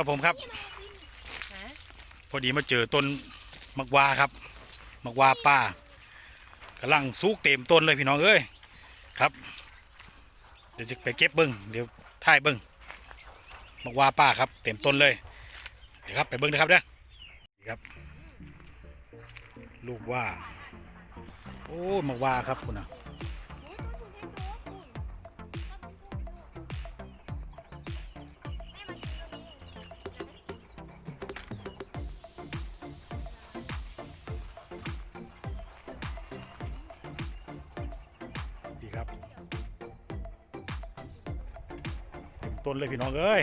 ครับผมครับฮะพอดีมาเจอต้นมักวาครับ มักวาป้ากำลังสุกเต็มต้นเลยพี่น้องเอ้ยครับ เดี๋ยวจะไปเก็บเบิ้งเดี๋ยวถ่ายเบิ้งมักวาป้าครับ เต็มต้นเลยเดี๋ยวครับไปเบิ้งนะครับเด้อนี่ครับ ลูกว่า โอ้มักวาครับคุณนะ ต้นเลยพี่น้องเอ้ย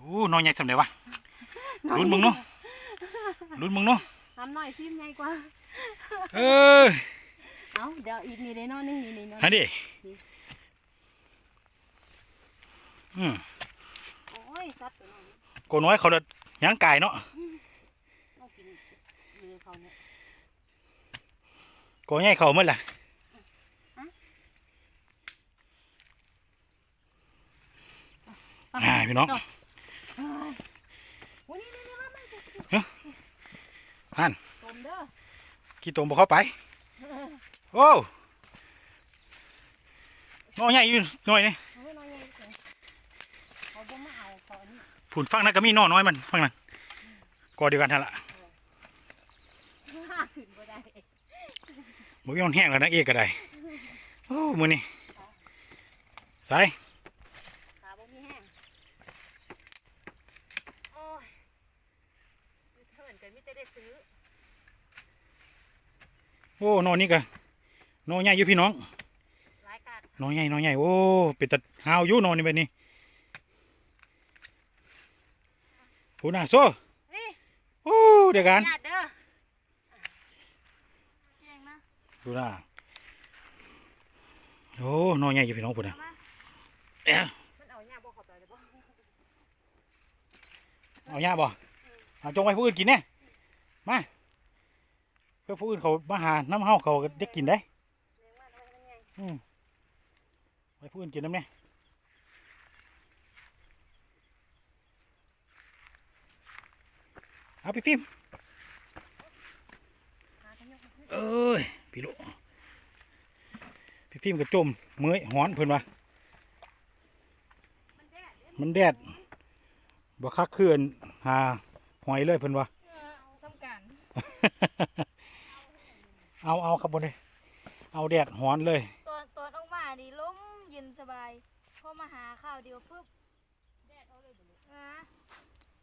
อกโชว์พี่น้องเบิ้งเดี๋ยวเด้อนอกหาก็ขึ้นเอ้ยเอาเอาเอาเอาโอ้ยสิได้บ่เนาะโอ้น้องใหญ่สำเร็จวะลุ้นมึงเนาะลุ้นมึงเนาะทำหน่อยซิมใหญ่กว่าเอ้ยเอาเดี๋ยวอีกนี่ได้เนอนนึงนี่นี่เนอนฮะดิอืมโอ้ยซัดตัวน้องโกน้อยเขาเด็ดย่างไก่เนาะเอากินมือเขาเนี่ยโกใหญ่เขาเมื่อล่ะอ่าพี่น้องเฮ้ยโอ้ยนี่นี่นี่มามาฮันตมเด้อขี้ตมบ่เข้าไป โอ้น้อยใหญ่อยู่หน่อยนี่เอาไว้หน่อยไงเถอะเขาบ่มาเอาเขาอันนี้ผุนฟังนั่นก็มีน้อน้อยมันฟังนั่นกอเดียวกันท่านละห้าขึ้นบ่ได้บ่มีมันแห้งแล้วนักเอกก็ได้ โอ้มือนี่สาย ขาบ่มีแห้งโอ้ยอยู่เถินกันมิแต่ได้ซื้อ โอ้นอนนี่ก็นอนใหญ่อยู่พี่น้องหลายกาดนอนใหญ่นอนใหญ่โอ้เป็นตะหาวอยู่นอนนี่แบบนี้พูน่ะโซ่นี่โอ้เดี๋ยวกันญาติเด้อเก่งนะดูน่ะโอ้นอนใหญ่อยู่พี่น้องพูน่ะมาเอ๊ะมันเอาหญ้าบ่เข้าไปเลยบ่เอาย่าบ่เอาจงไว้ผู้อื่นกินเนี่ยมาเพื่อผู้อื่นเขามาหาน้ำเฮาเขาจะกินได้เลี้ยงมันไว้มันใหญ่อืมไว้ผู้อื่นกินน้ำเนี่ยเอาไปฟิล์มเอ้ยพี่โลพี่ฟิล์มก็จมเมื่อยหอนเพิ่อนว่ามันแดดบ่คักเขื่อนหาหอยเลยเพิ่อนว่า เออเอาสำกันเอาเอาครับบนเลยเอาแดดหอนเลย ตอนตอนออกมานี่ล้มเย็นสบายพอมาหาข้าวเดียวปุ๊บแดดเอาเลยบุนะ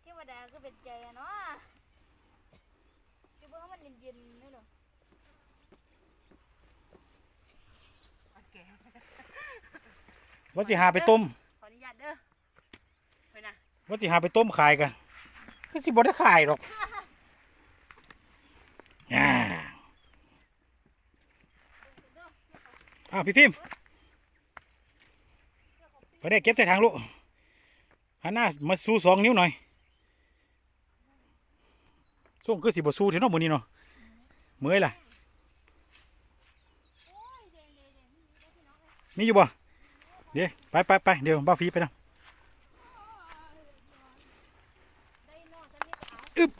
เทวดาก็เป็นใจอะเนาะคือว่ามันเย็นๆนี่หรอโอเคว่าสิหาไปต้มขออนุญาตเด้อไปนะว่าสิหาไปต้มขายกันคือสิบ่ได้ขายหรอกอ่า อ้าวพี่ฟิล์มไปได้เก็บใส่ถังลูกหันหน้ามาสู้สองนิ้วหน่อยส่งคือสิบสู้เท่าน้องมือนี้เนาะเมื่อยล่ะมีอยู่บ่เดี๋ยวไปไปไปเดี๋ยวบ้าฟีไปนะอึบ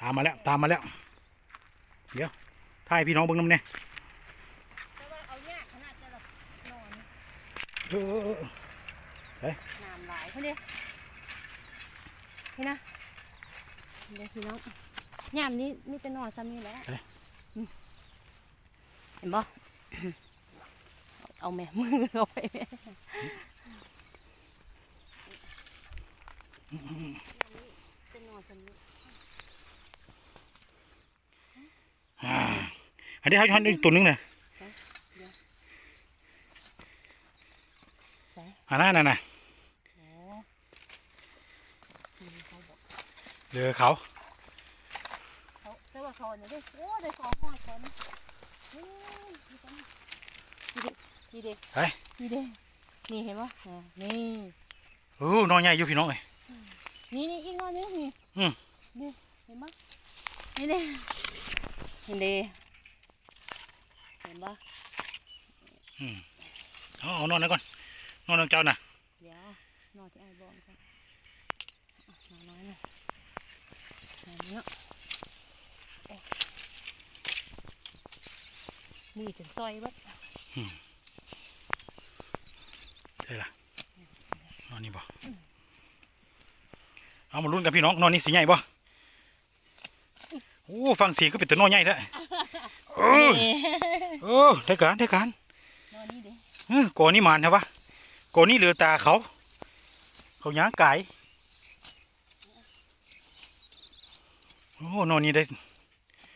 ตามมาแล้วตามมาแล้วเดี๋ยว ถ่ายพี่น้องเบิ่งน้ำเนี่ยแต่ว่าเอายากขนาดจะแบบนอนเออเออน้ำหลายเขาเนี่ยนี่นะเดี๋ยวพี่น้องยามนี้นี่จะนอนซ้ำนี่แหละอืมเห็นบ่เอาแม่มือเอาไปแม่จะนอนซ้ำนี่ อ่า อันนี้เขาทำตัวหนึงน่ะใส่อันนั้นน่ะนะโอ้นี่เขาบอกเดือเขาเขาแต่ว่าเขาเนี่ยเด้โอ้ได้สองห้อยคนนี่นี่เด็กไปนี่เด็กนี่เห็นปะอ่านี่โอ้นอนใหญ่อยู่พี่น้องเลยนี่นี่อีกหน้อยนึงนี่อืมนี่เห็นปะนี่เด้เห็นเด้เห็นปะ อืมเอาเอานอนแล้วก่อนนอนน้องเจ้าน่ะเดี๋ยวนอนที่ไอ้บอลก่อนอะนอนน้อยหน่อยนอนเนี้ยโอ้มือจนต่อยเบัดใช่ล่ะนอนนี่บ่เอามาลุ้นกันพี่น้องนอนนี่สีใหญ่บ่โอ้ฟังเสียงก็เป็นตัวนอนใหญ่แล้วโอ้ยนี่โอ้ได้การได้การ นอนนี่เด้ เออ ก่อนนี่มานใช่ปะก่อนนี่เหลือตาเขา เขาย่างไก่โอ้นอนนี่ได้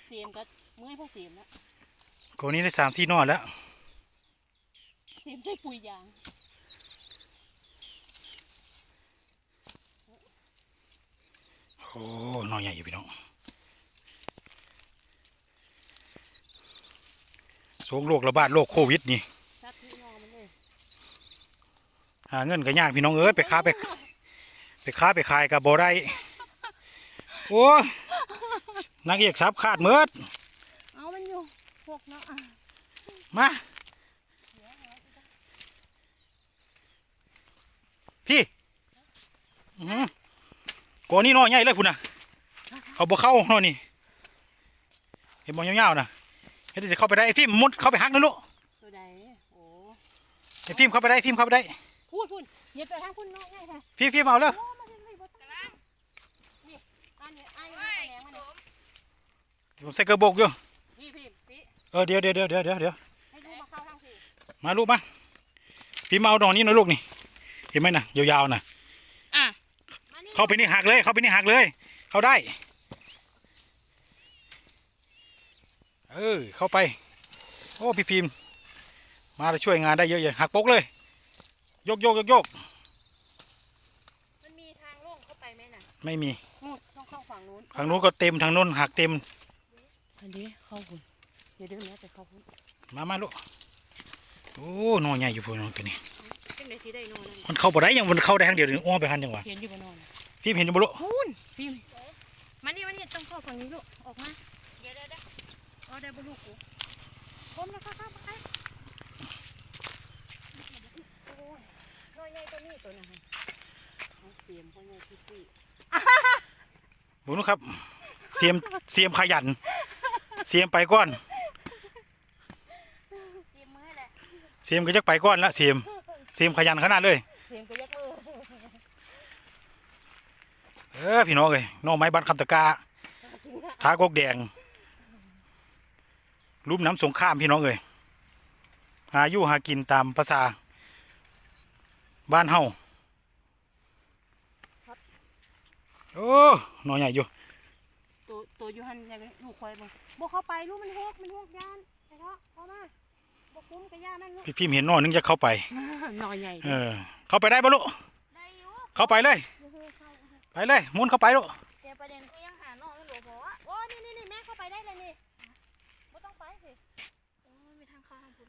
เสียมก็เมื่อยเพราะเสียมแล้วก่อนนี้ได้สามสี่นอนแล้วเสียมใส่ปุ๋ยยางโอ้นอนใหญ่อยู่พี่น้องสงโรคระบาดโรคโควิดนี่ ซับที่นอนมันเลย หาเงินก็ยากพี่น้องเอ้ยไปค้าไปไปค้าไปขายกับบ่ได้โอ้ยนางเอกซับขาดเมิดเอามันอยู่พวกเนาะอะมาพี่อื้อหือก่อนนี้นอนใหญ่เลยพุ่นน่ะเขาบ่เข้านอนนี่เห็นบอลยาวๆน่ะเฮ็ดจะเข้าไปได้ไอ้ฟิล์มมุดเข้าไปหักนะลูกตัวใดโอ้ไอ้ฟิล์มเข้าไปได้ฟิล์มเข้าไปได้พู ดพูดเหยียบไปทางพุ่นเนาะง่ายค่ะฟิล์มฟิล์มเอาเลยโอ้มาเห็นเลยบ่ต้องนี่อันนี้อันนี้แหนงมันนี่ผมใส่กระบอกอยู่พี่พี่พี่เออเดี๋ยวเดี๋ยวเดี๋ยวเดี๋ยวเดี๋ยวเดี๋ยวให้ดูมาเข้าทางพี่มาลูกมาฟิล์มเอาดอกนี้หน่อยลูกนี่เห็นไหมน่ะยาวๆน่ะอะมานี่เข้าไปนี่หักเลย เข้าไปนี่หักเลย เข้าได้ เออเข้าไป โอ้พี่พิมพ์มาแล้วช่วยงานได้เยอะๆหักปกเลย ยกยกยกยกมันมีทางโล่งเข้าไปไหมน่ะไม่มีนู่นต้องเข้าฝั่งนู้นทางนู้นก็เต็มทางนู้นหักเต็ม อันนี้เข้าพุ่นเดี๋ยวเดี๋ยวนะจะเข้าพุ่นมามาลูกโอ้นอนใหญ่อยู่พวกน้องตัวนี้จังไดสิได้นอนนั่นมันเข้าบ่ได้ยังมันเข้าได้ทางเดียวเดี๋ยวอ้อมไปทางจังหวะเห็นอยู่บ่นอนพี่เห็นอยู่บ่ลูกพุ่นพี่มานี่มานี่ต้องเข้าฝั่งนี้ลูกออกมาเดี๋ยวเดี๋ยวเดี๋ยวเอาได้บ่ลูกกูผมนะข้าข้าไปโอ้ยน้อย ใหญ่ตัวนี้ตัวนั้นเอาเสียมพ่อใหญ่ที่สี่บุญครับ เสียมเสียมขยัน เสียมไปก่อนเสียมือแหละเสียมก็จะไปก่อนละเสียม เสียมขยันขนาดเลย เสียมก็ยักมือเออพี่น้องเอ้ยหน้องไม้บ้านคำตะกาท้ากกแดงรูปน้ำสงครามพี่น้องเอ้ยหาอยู่หากินตามภาษา บ้านเฮาโอ้หนอใหญ่อยู่ตัวตัวอยูหันยังลูกควายบ่บ่เข้าไปลูกมันหกมันหกยานไอ้เถาะเข้ามาบ่คุ้มกับยามันลูกพี่พิมพ์เห็นหนอนึงจะเข้าไปน้อยใหญ่เออ เข้าไปได้ปะลูกได้อยู่เข้าไปเลยเข้าไปเลยหมุนเข้าไปลูกแต่ประเด็นคือยังหาหนอไม่หลวเพราะว่าโอ้นี่นี่นี่แม่เข้าไปได้เลยนี่บ่ต้องไปสิ โอ้ยมีทางเข้าทางคุณ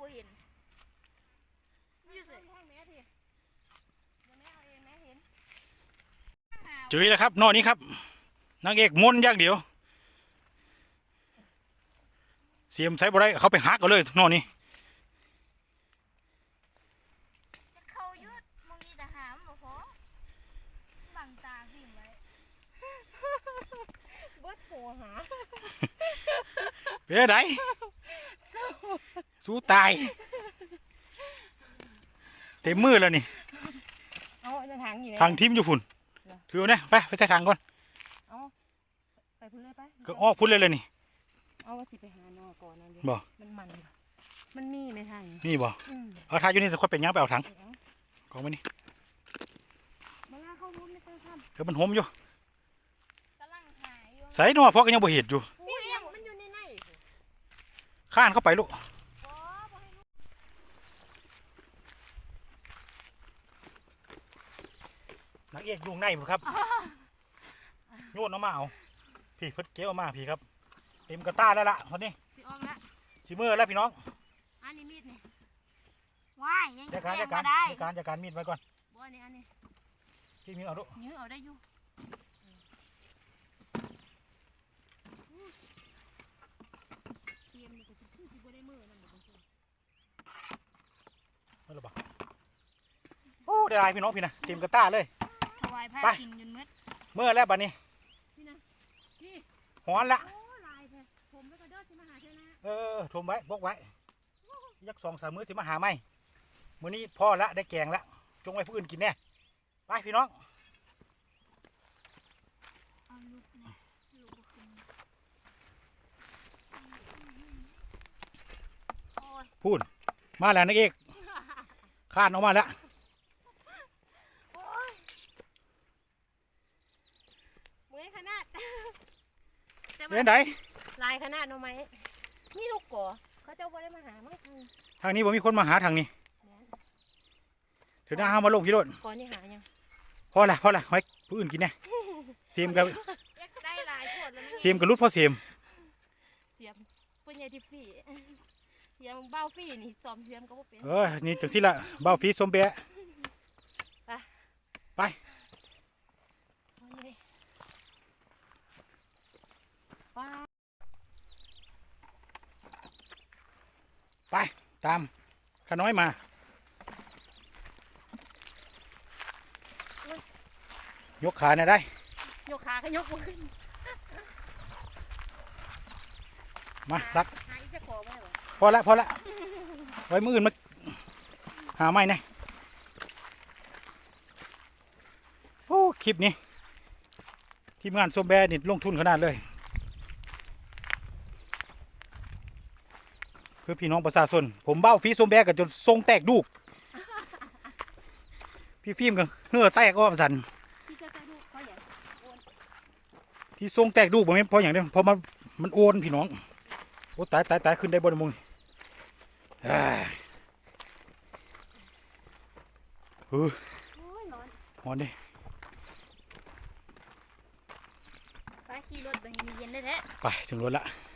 บ่เห็นไม่อยู่สิข้างแม่พี่เดี๋ยวแม่เอาเองแม่เห็นเจอแล้วครับนอกนี้ครับนางเอกมนต์อย่างเดียว เสียมใช้บ่ได้เขาไปหักเอาเลยนอกนี้จะเข้ายุดมองอีทหารบ่พอบังตาพิมไว้เบิดโผหาเป็นไง สู้ตาย เต็มมือแล้วนี่เอาจะทางอยู่ไหนทางทีมอยู่พุ่นเหรอถือเอาเนี่ยไปไปใส่ทางก่อนเอาไปพุ่นเลยไปก็ออกพุ่นเลยเลยนี่เอาว่าสิไปหานอก่อนนั่นดิบ่มันมันบ่มันมีไหมทางนี้นี่บ่อืมเอาทายอยู่นี่จะค่อยเป็นยังไปเอาถังเอากองไว้นี่มาลาเข้ารุ่นไม่ต้องทเดี๋ยวมันหมอยู่กำลังหายอยู่ใส่นัวเพราะก็ยังบ่เห็นอยู่ำอุ้ยยังมันอยู่ในในข้านเข้าไปลูก บ่บ่ให้ลูก นักเอกยุงในพุ่นครับโยนเอามาเอาพี่เพิ่นเก็บเอามาพี่ครับเต็มกระต้าแล้วล่ะคนนี้สิออกละชิมือแล้วพี่น้องอันนี้มีดนี่ว้ายยังจัดแกการงจัดการบ่ได้จัดการจัดการมีดไว้ก่อนบ่อันนี้อันนี้พี่มีเอาลูกยื้อเอาได้อยู่เตรียมนี่ก็สิคือสิบ่ได้มือนั่นบ่ต้องไม่ระบาโอ้ได้หลายพี่น้องพี่นะเต็มกระต้าเลยถวาย ผ้าไปกินจนมืดเมื่อแล้วบัดนี้นี่นะพี่หอนละโอ้ลายแท้ผมไปกระโดดสิมาหาใช่ไหมเออทมไว้บกไว้ยักสองสามมื้อสิมาหาไหมมื้อนี้พ่อละได้แกงละจงไว้ผู้อื่นกินแน่ไปพี่น้องเอาลูกนะลูกบ่ขึ้นโอ้ยพูดมาแล้วนักเอกข้านออกมาแล้ว เมื่อยขนาด แต่เล่ว่านไหนลายขนาดหน่อไม้นี่ลูกก่อเขาเจ้าบ่ได้มาหามั้งทางทางนี้ผมมีคนมาหาทางนี้แม่นเดี๋ยวหน้าห้ามาลงพี่โรดก่อนนี่หายังพอละพอละไว้ผู้อื่นกินแน่เสียมกับอยากได้หลายขวดแล้วนี่เสียมกับรุดพอเสียมเสียมเป็นใหญ่ที่ฟี่เสียมเบ้าฟี่นี่ซ้อมเสียมก็บ่เป็นเออนี่จังสิละเบ้าฟีสมเบะไป เอาเลยว้า ไป ตามข้าน้อยมา ยกขาหน่อยได้ ยกขาก็ยกบ่ขึ้นมารักหาอีกจะขอไว้เหรอพอละพอละไว้มืออื่นมา หาไม่นะโอ้ คลิปนี้ ทีมงานส้มแบร์นี่ลงทุนขนาดเลย พื่อพี่น้องประชาชนผมเบ้าฟีส้มแบร์กันจนทรงแตกดูก พี่ฟิล์มกันเหือแตกอ้อมสันพี่จะจะดูเขาอย่างที่ทรงแตกดูกบ่แม่นเพราะอย่างเดียวเพราะมันมันโอนพี่น้องโอ้ตายตายตายขึ้นได้บนมุงเอ้ยเออโอ้ยร้อนหอนดิไปขี่รถไปให้มีเย็นได้แท้ไปถึงรถละไ